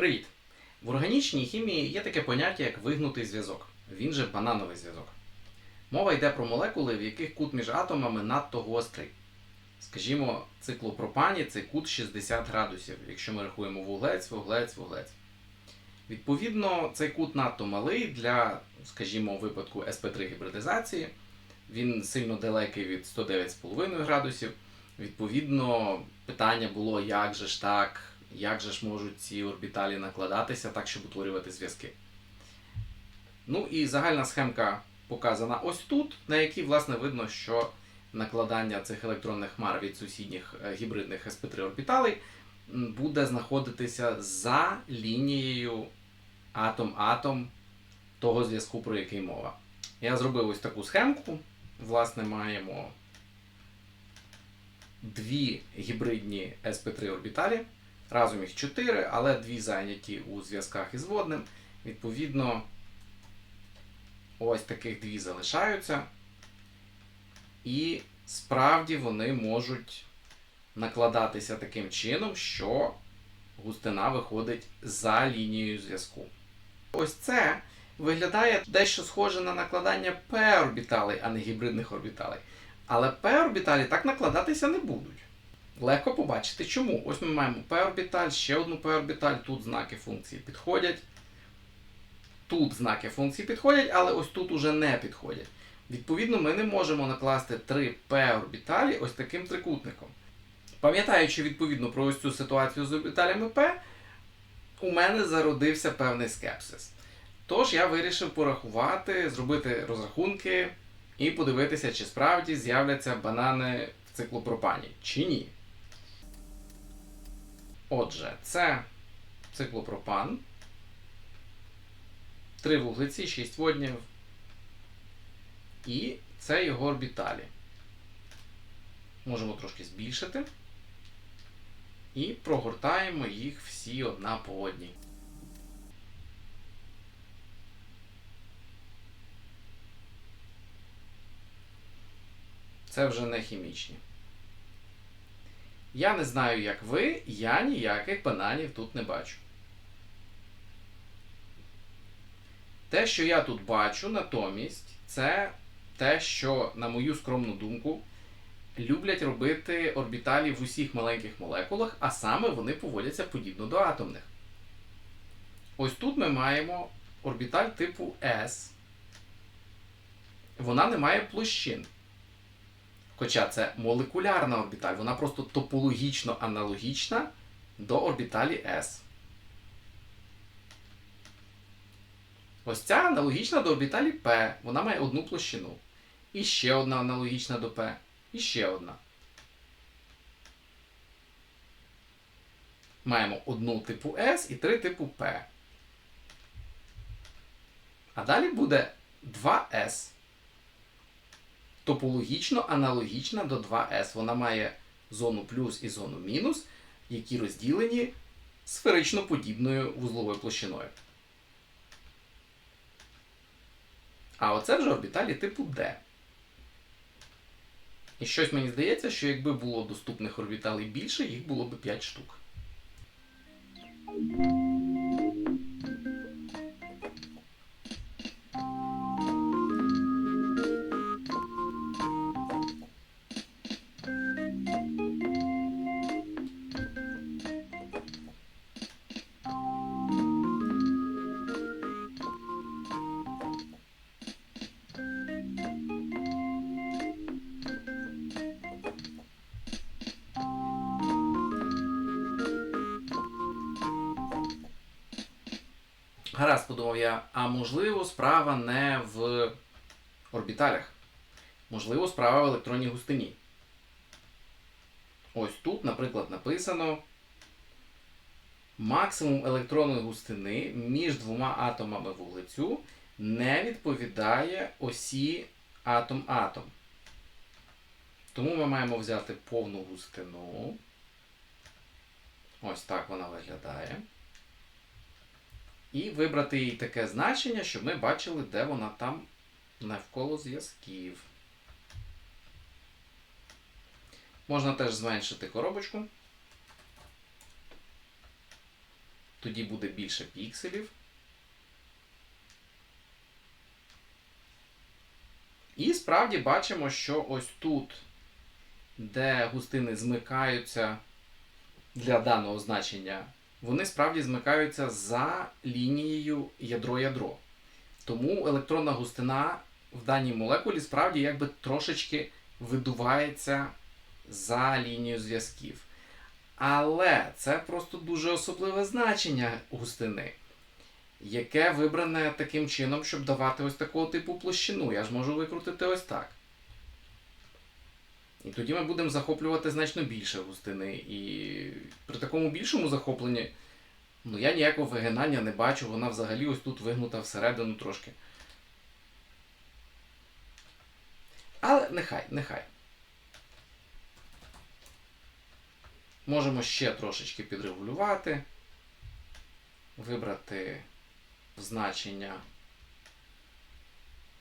Привіт! В органічній хімії є таке поняття, як вигнутий зв'язок. Він же банановий зв'язок. Мова йде про молекули, в яких кут між атомами надто гострий. Скажімо, циклопропані це кут 60 градусів, якщо ми рахуємо вуглець, вуглець, вуглець. Відповідно, цей кут надто малий для, скажімо, випадку sp3 гібридизації. Він сильно далекий від 109,5 градусів. Відповідно, питання було, як же ж так, як же ж можуть ці орбіталі накладатися так, щоб утворювати зв'язки. Ну і загальна схемка показана ось тут, на якій, власне, видно, що накладання цих електронних хмар від сусідніх е, гібридних sp3 орбіталей буде знаходитися за лінією атом-атом того зв'язку, про який мова. Я зробив ось таку схемку. Власне, маємо дві гібридні sp3 орбіталі. Разом їх 4, але дві зайняті у зв'язках із водним. Відповідно, ось таких дві залишаються. І справді вони можуть накладатися таким чином, що густина виходить за лінією зв'язку. Ось це виглядає дещо схоже на накладання p-орбіталей, а не гібридних орбіталей. Але p-орбіталі так накладатися не будуть. Легко побачити чому. Ось ми маємо p-орбіталь, ще одну p-орбіталь, тут знаки функції підходять. Тут знаки функції підходять, але ось тут уже не підходять. Відповідно, ми не можемо накласти три p-орбіталі ось таким трикутником. Пам'ятаючи відповідно про ось цю ситуацію з орбіталями p, у мене зародився певний скепсис. Тож я вирішив порахувати, зробити розрахунки і подивитися, чи справді з'являться банани в циклопропані, чи ні. Отже, це циклопропан. Три вуглеці, 6 воднів. І це його орбіталі. Можемо трошки збільшити. І прогортаємо їх всі одна по одній. Це вже не хімічні. Я не знаю, як ви, я ніяких бананів тут не бачу. Те, що я тут бачу, натомість, це те, що, на мою скромну думку, люблять робити орбіталі в усіх маленьких молекулах, а саме вони поводяться подібно до атомних. Ось тут ми маємо орбіталь типу S. Вона не має площин. Хоча це молекулярна орбіталь, вона просто топологічно аналогічна до орбіталі S. Ось ця аналогічна до орбіталі P. Вона має одну площину. І ще одна аналогічна до P. І ще одна. Маємо одну типу S і три типу P. А далі буде 2S. Топологічно аналогічна до 2S. Вона має зону плюс і зону мінус, які розділені сферично подібною вузловою площиною. А оце вже орбіталі типу D. І щось мені здається, що якби було доступних орбіталей більше, їх було б 5 штук. Гаразд, подумав я, а можливо, справа не в орбіталях. Можливо, справа в електронній густині. Ось тут, наприклад, написано максимум електронної густини між двома атомами вуглецю не відповідає осі атом-атом. Тому ми маємо взяти повну густину. Ось так вона виглядає. І вибрати їй таке значення, щоб ми бачили, де вона там навколо зв'язків. Можна теж зменшити коробочку. тоді буде більше пікселів. І справді бачимо, що ось тут, де густини змикаються для даного значення, вони справді змикаються за лінією ядро-ядро. Тому електронна густина в даній молекулі справді якби трошечки видувається за лінією зв'язків. Але це просто дуже особливе значення густини, яке вибране таким чином, щоб давати ось такого типу площину. Я ж можу викрутити ось так. І тоді ми будемо захоплювати значно більше густини. І при такому більшому захопленні ну, я ніякого вигинання не бачу, вона взагалі ось тут вигнута всередину трошки. Але нехай, нехай. Можемо ще трошечки підрегулювати, вибрати значення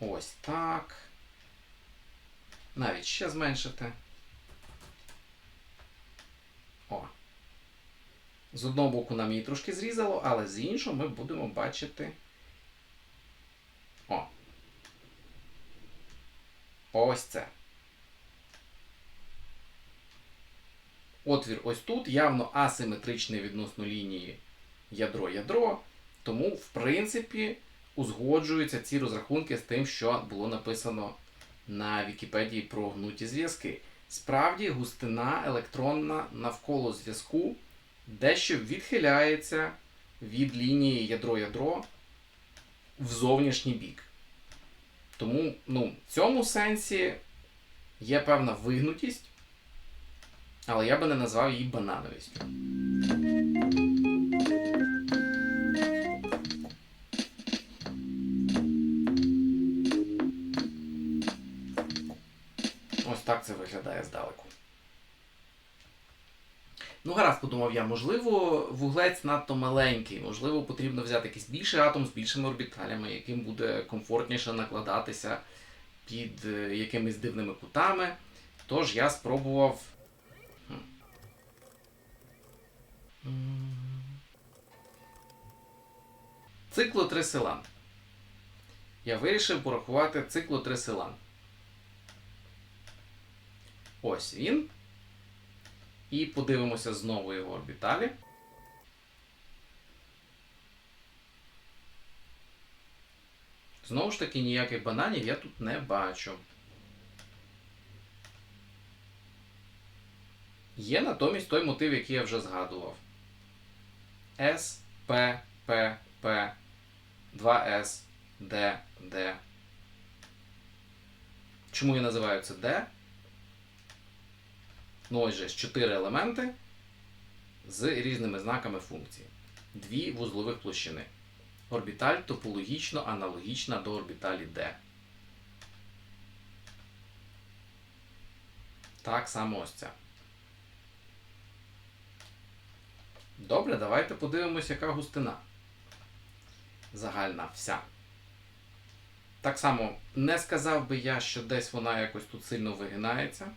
ось так. Навіть ще зменшити. О. З одного боку нам її трошки зрізало, але з іншого ми будемо бачити. О. Ось це. Отвір ось тут явно асиметричний відносно лінії ядро-ядро, тому, в принципі, узгоджуються ці розрахунки з тим, що було написано на Вікіпедії про гнуті зв'язки. Справді, густина електронна навколо зв'язку дещо відхиляється від лінії ядро-ядро в зовнішній бік. Тому ну, в цьому сенсі є певна вигнутість, але я би не назвав її банановістю. Це виглядає здалеку. Ну, гаразд, подумав я, можливо, вуглець надто маленький, можливо, потрібно взяти якийсь більший атом з більшими орбіталями, яким буде комфортніше накладатися під е, якимись дивними кутами. Тож я спробував. Циклотрисилан. Я вирішив порахувати циклотрисилан. Ось він. І подивимося знову його орбіталі. Знову ж таки, ніяких бананів я тут не бачу. Є натомість той мотив, який я вже згадував. С, П, П, П, 2С, Д, Д. Чому я називаю це Д? Ну, ось же 4 елементи з різними знаками функції. Дві вузлових площини. Орбіталь топологічно аналогічна до орбіталі D. Так само ось ця. Добре, давайте подивимося, яка густина. Загальна вся. Так само, не сказав би я, що десь вона якось тут сильно вигинається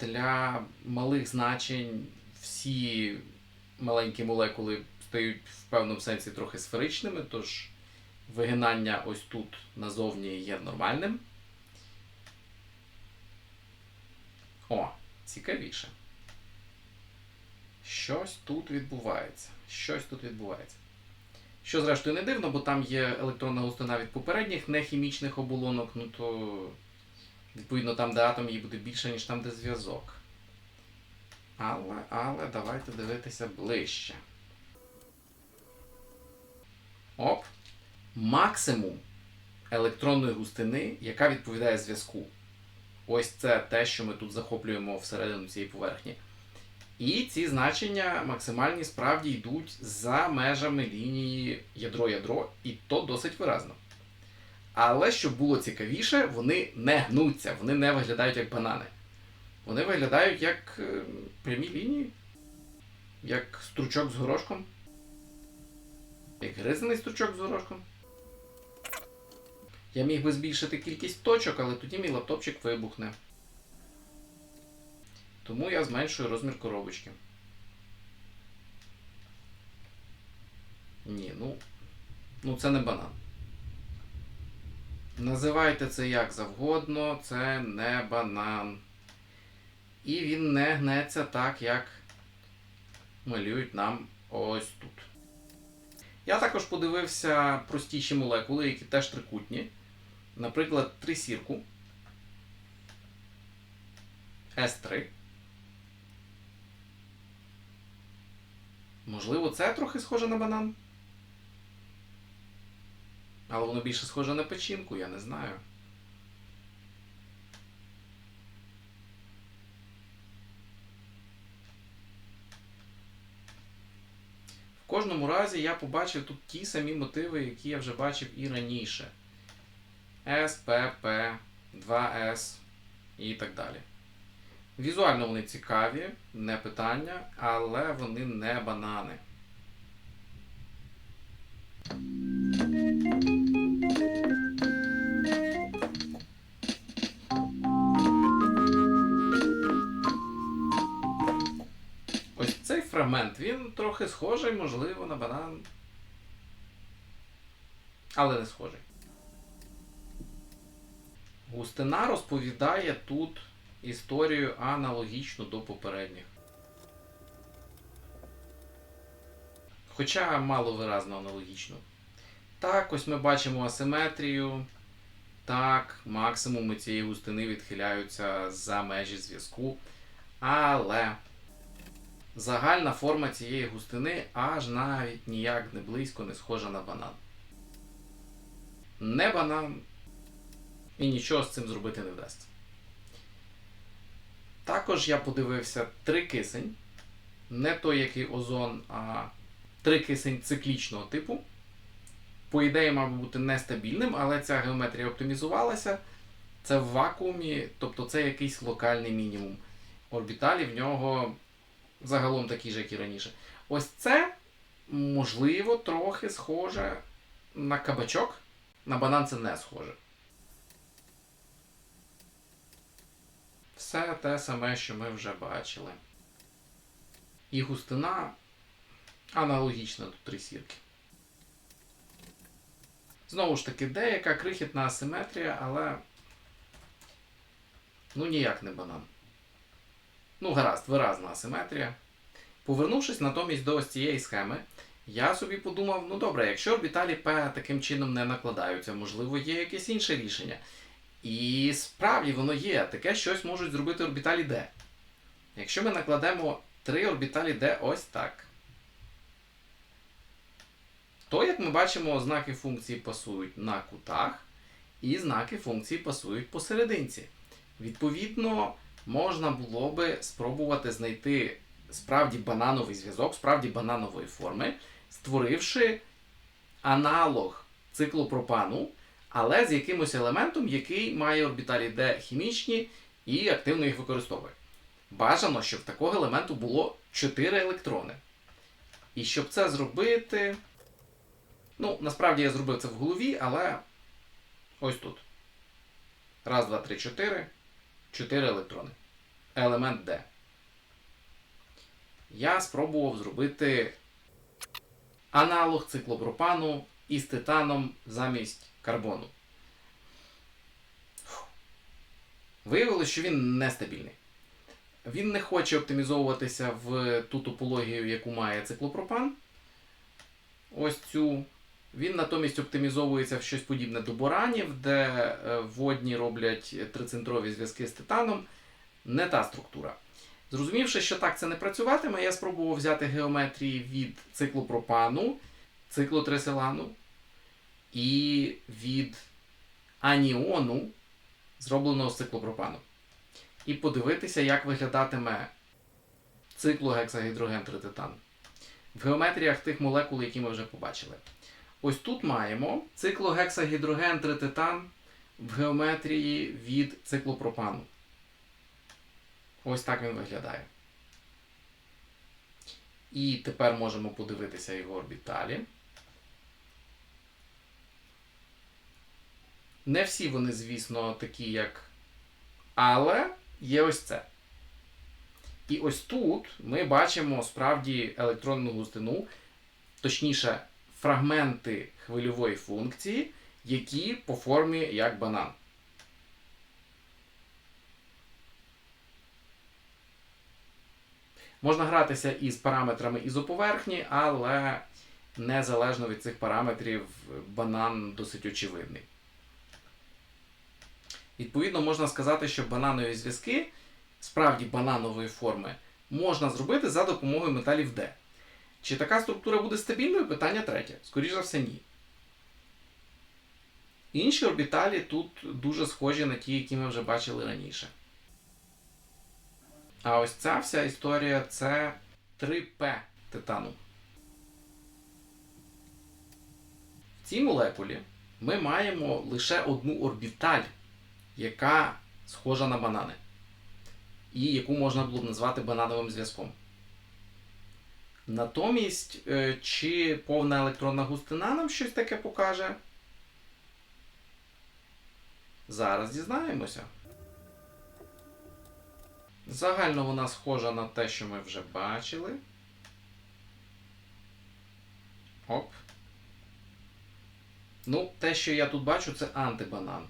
для малих значень всі маленькі молекули стають в певному сенсі трохи сферичними, тож вигинання ось тут назовні є нормальним. О, цікавіше. Щось тут відбувається. Щось тут відбувається. Що, зрештою, не дивно, бо там є електронна густина від попередніх нехімічних оболонок, ну то. Відповідно, там, де атом її буде більше, ніж там, де зв'язок. Але, але давайте дивитися ближче. Оп. Максимум електронної густини, яка відповідає зв'язку. Ось це те, що ми тут захоплюємо всередину цієї поверхні. І ці значення максимальні справді йдуть за межами лінії ядро-ядро, і то досить виразно. Але щоб було цікавіше, вони не гнуться, вони не виглядають як банани. Вони виглядають як е, прямі лінії, як стручок з горошком. Як гризаний стручок з горошком. Я міг би збільшити кількість точок, але тоді мій лаптопчик вибухне. Тому я зменшую розмір коробочки. Ні, ну. Ну це не банан. Називайте це як завгодно, це не банан. І він не гнеться так, як малюють нам ось тут. Я також подивився простіші молекули, які теж трикутні. Наприклад, трисірку С3. Можливо, це трохи схоже на банан. Але воно більше схоже на печінку, я не знаю. В кожному разі я побачив тут ті самі мотиви, які я вже бачив і раніше. С, П, П, 2С і так далі. Візуально вони цікаві, не питання, але вони не банани. Фрагмент, він трохи схожий, можливо, на банан. Але не схожий. Густина розповідає тут історію аналогічну до попередніх. Хоча маловиразно аналогічно. Так, ось ми бачимо асиметрію. Так, максимуми цієї густини відхиляються за межі зв'язку. Але загальна форма цієї густини аж навіть ніяк не близько не схожа на банан. Не банан, і нічого з цим зробити не вдасться. Також я подивився трикисень. Не той, який озон, а трикисень циклічного типу. По ідеї, мав бути нестабільним, але ця геометрія оптимізувалася. Це в вакуумі, тобто це якийсь локальний мінімум. Орбіталі в нього загалом такі ж, як і раніше. Ось це, можливо, трохи схоже на кабачок. На банан це не схоже. Все те саме, що ми вже бачили. І густина аналогічна до трисірки. Знову ж таки, деяка крихітна асиметрія, але ну ніяк не банан. Ну, гаразд, виразна асиметрія. Повернувшись натомість до ось цієї схеми, я собі подумав: ну добре, якщо орбіталі P таким чином не накладаються, можливо, є якесь інше рішення. І справді воно є, таке щось можуть зробити орбіталі D. Якщо ми накладемо три орбіталі D ось так, то, як ми бачимо, знаки функції пасують на кутах, і знаки функції пасують посерединці. Відповідно, можна було би спробувати знайти справді банановий зв'язок, справді бананової форми, створивши аналог циклу пропану, але з якимось елементом, який має орбіталі D хімічні і активно їх використовує. Бажано, щоб такого елементу було 4 електрони. І щоб це зробити. Ну, насправді я зробив це в голові, але ось тут. Раз, два, три, чотири. Чотири електрони. Елемент D. Я спробував зробити аналог циклопропану із титаном замість карбону. Виявилося, що він нестабільний. Він не хоче оптимізовуватися в ту топологію, яку має циклопропан. Ось цю. Він натомість оптимізовується в щось подібне до боранів, де е, водні роблять трицентрові зв'язки з титаном. Не та структура. Зрозумівши, що так це не працюватиме, я спробував взяти геометрії від циклу пропану, циклу триселану і від аніону, зробленого з циклу пропану. І подивитися, як виглядатиме циклогексагідроген трититан в геометріях тих молекул, які ми вже побачили. Ось тут маємо циклогексагідроген трититан в геометрії від циклу пропану. Ось так він виглядає. І тепер можемо подивитися його орбіталі. Не всі вони, звісно, такі, як. Але є ось це. І ось тут ми бачимо справді електронну густину, точніше, фрагменти хвильової функції, які по формі як банан. Можна гратися із параметрами ізоповерхні, але незалежно від цих параметрів банан досить очевидний. Відповідно, можна сказати, що бананові зв'язки, справді бананової форми, можна зробити за допомогою металів D. Чи така структура буде стабільною? Питання третє. Скоріше за все, ні. Інші орбіталі тут дуже схожі на ті, які ми вже бачили раніше. А ось ця вся історія це 3P титану. В цій молекулі ми маємо лише одну орбіталь, яка схожа на банани, і яку можна було б назвати банановим зв'язком. Натомість, е, чи повна електронна густина нам щось таке покаже? Зараз дізнаємося. Загально вона схожа на те, що ми вже бачили. Оп. Ну, те, що я тут бачу, це антибанан.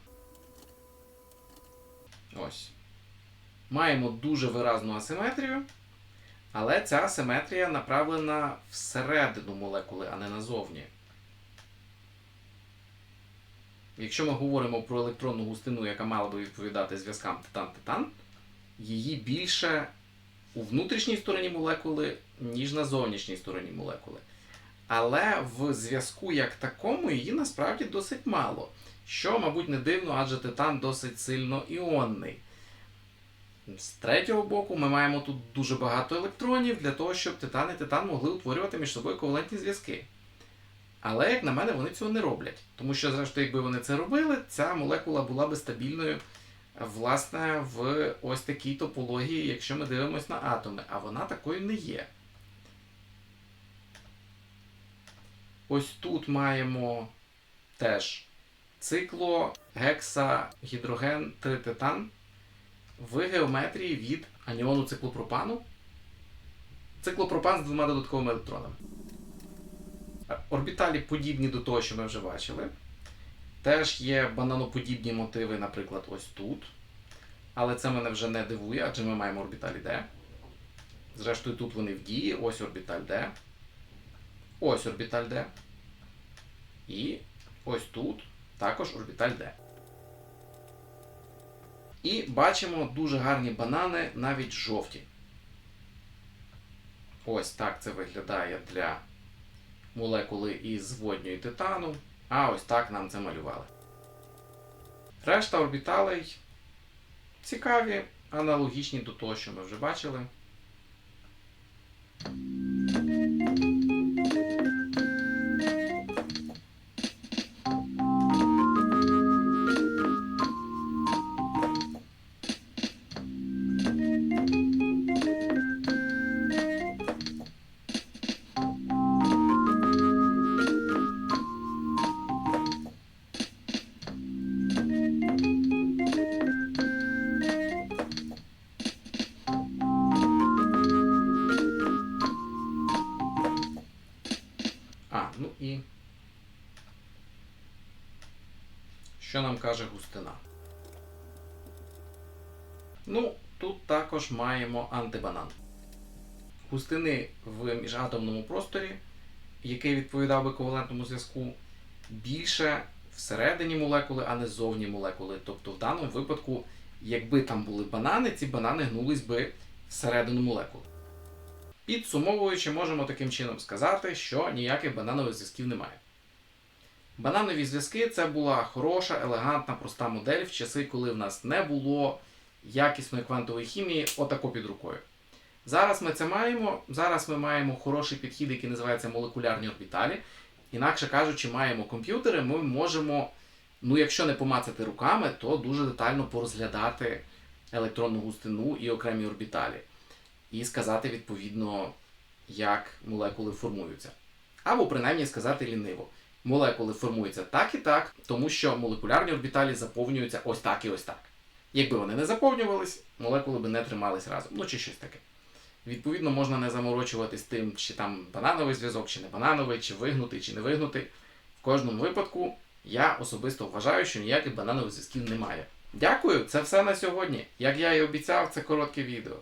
Ось. Маємо дуже виразну асиметрію, але ця асиметрія направлена всередину молекули, а не назовні. Якщо ми говоримо про електронну густину, яка мала би відповідати зв'язкам титан-титан, її більше у внутрішній стороні молекули, ніж на зовнішній стороні молекули. Але в зв'язку як такому її насправді досить мало. Що, мабуть, не дивно, адже титан досить сильно іонний. З третього боку, ми маємо тут дуже багато електронів для того, щоб титан і титан могли утворювати між собою ковалентні зв'язки. Але, як на мене, вони цього не роблять. Тому що, зрештою, якби вони це робили, ця молекула була би стабільною власне, в ось такій топології, якщо ми дивимося на атоми, а вона такою не є. Ось тут маємо теж цикло, гекса, гідроген, трититан в геометрії від аніону циклопропану. Циклопропан з двома додатковими електронами. Орбіталі подібні до того, що ми вже бачили. Теж є бананоподібні мотиви, наприклад, ось тут. Але це мене вже не дивує, адже ми маємо орбіталі D. Зрештою, тут вони в дії. Ось орбіталь D. Ось орбіталь D. І ось тут також орбіталь D. І бачимо дуже гарні банани, навіть жовті. Ось так це виглядає для молекули із водньої титану. А ось так нам це малювали. Решта орбіталей цікаві, аналогічні до того, що ми вже бачили. Що нам каже густина? Ну, тут також маємо антибанан. Густини в міжатомному просторі, який відповідав би ковалентному зв'язку, більше всередині молекули, а не ззовні молекули. Тобто в даному випадку, якби там були банани, ці банани гнулись би всередину молекули. Підсумовуючи, можемо таким чином сказати, що ніяких бананових зв'язків немає. Бананові зв'язки це була хороша, елегантна, проста модель в часи, коли в нас не було якісної квантової хімії отако під рукою. Зараз ми це маємо. Зараз ми маємо хороший підхід, який називається молекулярні орбіталі. Інакше кажучи, маємо комп'ютери, ми можемо, ну якщо не помацати руками, то дуже детально порозглядати електронну густину і окремі орбіталі і сказати відповідно, як молекули формуються. Або принаймні сказати ліниво. Молекули формуються так і так, тому що молекулярні орбіталі заповнюються ось так і ось так. Якби вони не заповнювались, молекули би не тримались разом. Ну чи щось таке. Відповідно, можна не заморочуватись тим, чи там банановий зв'язок, чи не банановий, чи вигнутий, чи не вигнутий. В кожному випадку я особисто вважаю, що ніяких бананових зв'язків немає. Дякую, це все на сьогодні. Як я і обіцяв, це коротке відео.